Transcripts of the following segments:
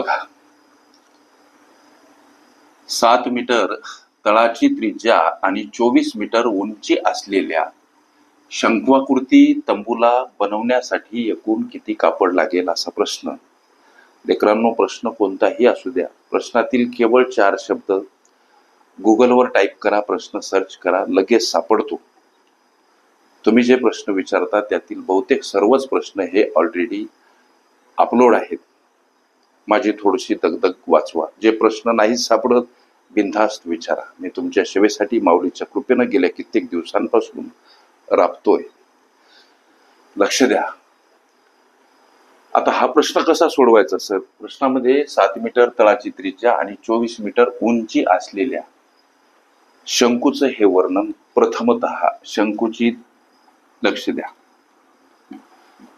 बघा. सात मीटर तळाची त्रिज्या आणि चोवीस मीटर उंची असलेल्या शंकवाकृती तंबूला बनवण्यासाठी एकूण किती कापड लागेल असा प्रश्न. लेकरांनो प्रश्न कोणताही असू द्या. प्रश्नातील केवळ चार शब्द. गुगलवर टाईप करा प्रश्न सर्च करा लगेच सापडतो. तुम्ही जे प्रश्न विचारता त्यातील बहुतेक सर्वच प्रश्न हे ऑलरेडी अपलोड आहेत. माझी थोडीशी दगदग वाचवा. जे प्रश्न नाही सापडत बिनधास्त विचारा. मी तुमच्या सेवेसाठी माऊलीच्या कृपेनं गेल्या कित्येक दिवसांपासून राबतोय. लक्ष द्या. आता हा प्रश्न कसा सोडवायचा सर? प्रश्नामध्ये सात मीटर तळाची त्रिज्या आणि चोवीस मीटर उंची असलेल्या शंकूचं हे वर्णन प्रथमत शंकूची लक्ष द्या.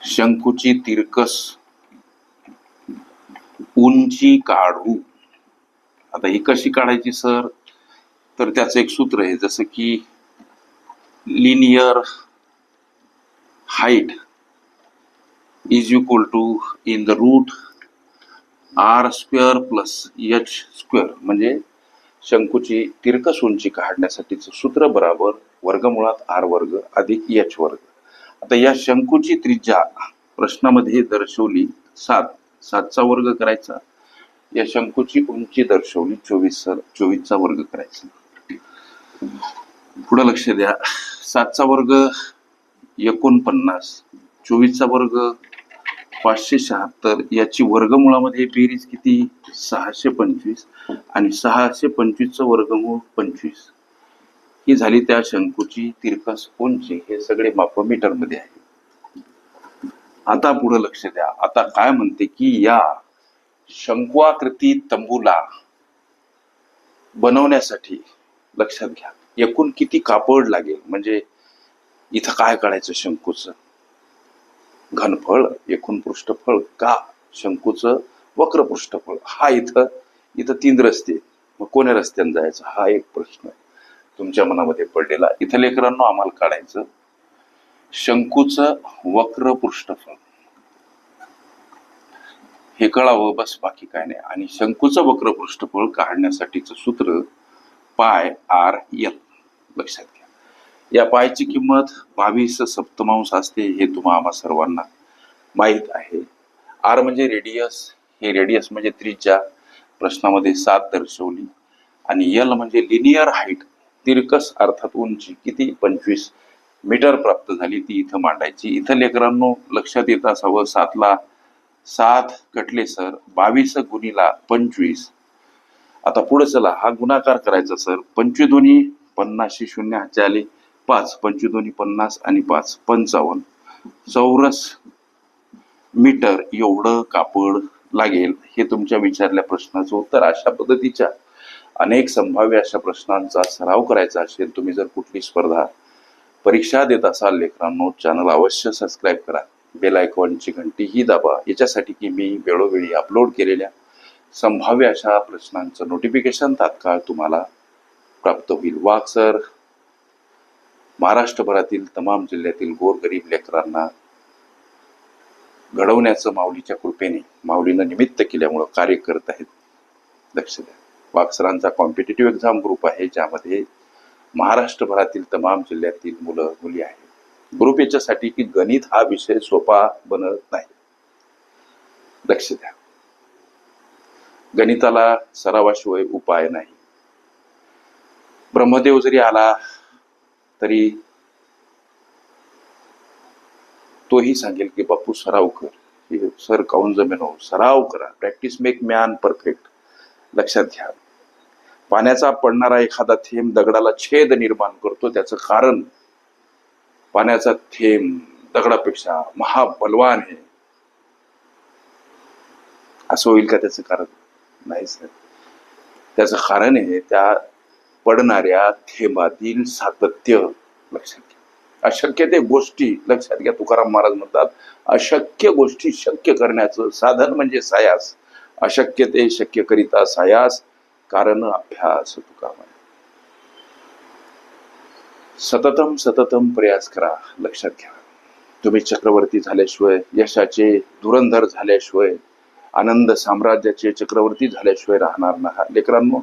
शंकूची तिरकस उंची काढू. आता ही कशी काढायची सर? तर त्याचं एक सूत्र आहे जसं की linear height is equal to in the root r square plus h square म्हणजे शंकूची तिरकस उंची काढण्यासाठीचं सूत्र बराबर वर्गमुळात आर वर्ग अधिक एच वर्ग. आता या शंकूची त्रिज्या प्रश्नामध्ये दर्शवली सात. सातचा वर्ग करायचा. या शंकूची उंची दर्शवली चोवीस चोवीसचा वर्ग करायचा. पुढं लक्ष द्या. सातचा वर्ग एकोणपन्नास चोवीसचा वर्ग पाचशे शहात्तर. याची वर्गमुळामध्ये बेरीज किती? सहाशे पंचवीस आणि सहाशे पंचवीसचं वर्गमूळ पंचवीस. ही झाली त्या शंकूची तिरकस उंची. हे सगळे माप मीटरमध्ये आहे. आता पुढे लक्ष द्या. आता काय म्हणते की या शंकुआकृती तंबूला बनवण्यासाठी लक्षात घ्या. एकूण किती कापड लागेल? म्हणजे इथं काय काढायचं शंकूचं? घनफळ एकूण पृष्ठफळ का शंकूचं? वक्र पृष्ठफळ. हा इथं इथं तीन रस्ते. मग कोण्या रस्त्याने जायचं? हा एक प्रश्न तुमच्या मनामध्ये पडलेला. इथं लेकरांना आम्हाला काढायचं शंकूचं वक्र पृष्ठफळ हे कळावं बस बाकी काय नाही. आणि शंकूचं वक्र पृष्ठफळ काढण्यासाठीचं सूत्र पाय आर एल. लक्षात घ्या. या पायची किंमत बावीस सप्तमांश असते हे तुम्हा आम्हा सर्वांना माहीत आहे. आर म्हणजे रेडियस हे रेडियस म्हणजे त्रिज्या प्रश्नामध्ये सात दर्शवली. आणि यल म्हणजे लिनियर हाईट तिरकस अर्थात उंची किती? पंचवीस. मीटर प्राप्त झाली ती इथं मांडायची. इथं लेकरांनो लक्षात येत असावं सातला सात कटले सर बावीस गुणीला पंचवीस. आता पुढे चला हा गुणाकार करायचा सर. पंचवीस दोन्ही पन्नासशे शून्य हातचे आले. पाच पंचवीस दोन्ही पन्नास आणि पाच पंचावन्न. चौरस मीटर एवढं कापड लागेल हे तुमच्या विचारल्या प्रश्नाचं उत्तर. अशा पद्धतीच्या अनेक संभाव्य अशा प्रश्नांचा सराव करायचा असेल तुम्ही जर कुठली स्पर्धा परीक्षा देत असाल लेकरांनो चॅनल अवश्य सबस्क्राईब करा. बेल आयकॉनची घंटी ही दाबा. याच्यासाठी की मी वेळोवेळी अपलोड केलेल्या संभाव्य अशा प्रश्नांचं नोटिफिकेशन तात्काळ तुम्हाला प्राप्त होईल. वाघ सर महाराष्ट्रभरातील तमाम जिल्ह्यातील गोरगरीब लेकरांना घडवण्याचं माऊलीच्या कृपेने माऊलीनं निमित्त केल्यामुळं कार्य करत आहेत. लक्ष द्या. वाक्सरांचा कॉम्पिटेटिव्ह एक्झाम ग्रुप आहे ज्यामध्ये महाराष्ट्रभरातील तमाम जिल्ह्यातील मुलं मुली आहेत. ग्रुप याच्यासाठी की गणित हा विषय सोपा बनत नाही. लक्ष द्या. गणिताला सरावाशिवाय उपाय नाही. ब्रह्मदेव जरी आला तरी तोही सांगेल की बापू सराव कर. हे सर काऊन जमेनो हो? सराव करा. प्रॅक्टिस मेक मॅन परफेक्ट लक्षात घ्या. पाण्याचा पडणारा एखादा थेंब दगडाला छेद निर्माण करतो त्याचं कारण पाण्याचा थेंब दगडापेक्षा महाबलवान आहे. असं होईल का त्याचं कारण? नाही सर त्याचं कारण आहे त्या पडणाऱ्या थेंबातील सातत्य लक्षात घ्या. अशक्य ते गोष्टी लक्षात घ्या. तुकाराम महाराज म्हणतात अशक्य गोष्टी शक्य करण्याचं साधन म्हणजे सायास. अशक्य ते शक्य करिता सायास. कारण अभ्यास तुका म्हणे सततम सततम प्रयास करा लक्षात घ्या. तुम्ही चक्रवर्ती झाल्याशिवाय यशाचे धुरंधर झाल्याशिवाय आनंद साम्राज्याचे चक्रवर्ती झाल्याशिवाय राहणार नाही लेकरांनो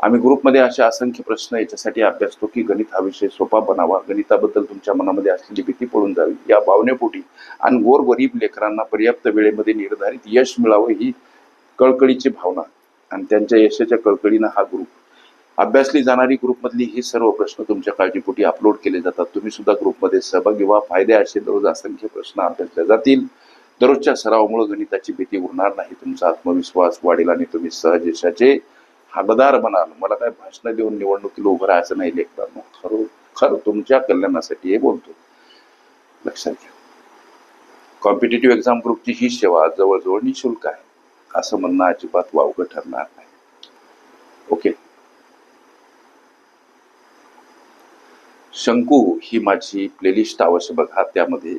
आम्ही ग्रुपमध्ये असे असंख्य प्रश्न याच्यासाठी अभ्यासतो की गणित हा विषय सोपा बनावा. गणिताबद्दल तुमच्या मनामध्ये असलेली भीती पळून जावी. या भावनेपोटी आणि गोरगरीब लेकरांना पर्याप्त वेळेमध्ये निर्धारित यश मिळावं ही कळकळीची भावना. आणि त्यांच्या यशाच्या कळकळीनं हा ग्रुप अभ्यासली जाणारी ग्रुपमधली ही सर्व प्रश्न तुमच्या काळजीपोटी अपलोड केले जातात. तुम्ही सुद्धा ग्रुपमध्ये सहभागी व्हा. फायदे असे दररोज असंख्य प्रश्न अभ्यासले जातील. दररोजच्या सरावामुळे गणिताची भीती उरणार नाही. तुमचा आत्मविश्वास वाढेल आणि तुम्ही सहज यशाचे हकदार बनाल. मला काय भाषण देऊन निवडणुकीला उभं राहायचं नाही लेखताना खरोखर तुमच्या कल्याणासाठी हे बोलतो. लक्षात घ्या. कॉम्पिटेटिव्ह एक्झाम ग्रुपची ही सेवा जवळजवळ निशुल्क आहे. असं म्हणणं अजिबात वावगं ठरणार नाही. ओके. शंकू ही माझी प्लेलिस्ट अवश्य बघा त्यामध्ये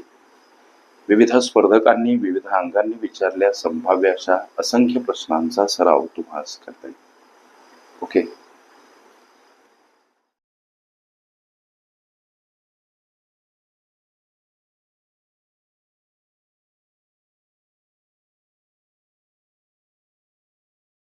विविध स्पर्धकांनी विविध अंगांनी विचारल्या संभाव्य अशा असंख्य प्रश्नांचा सराव तुम्हाला करता येईल. ओके.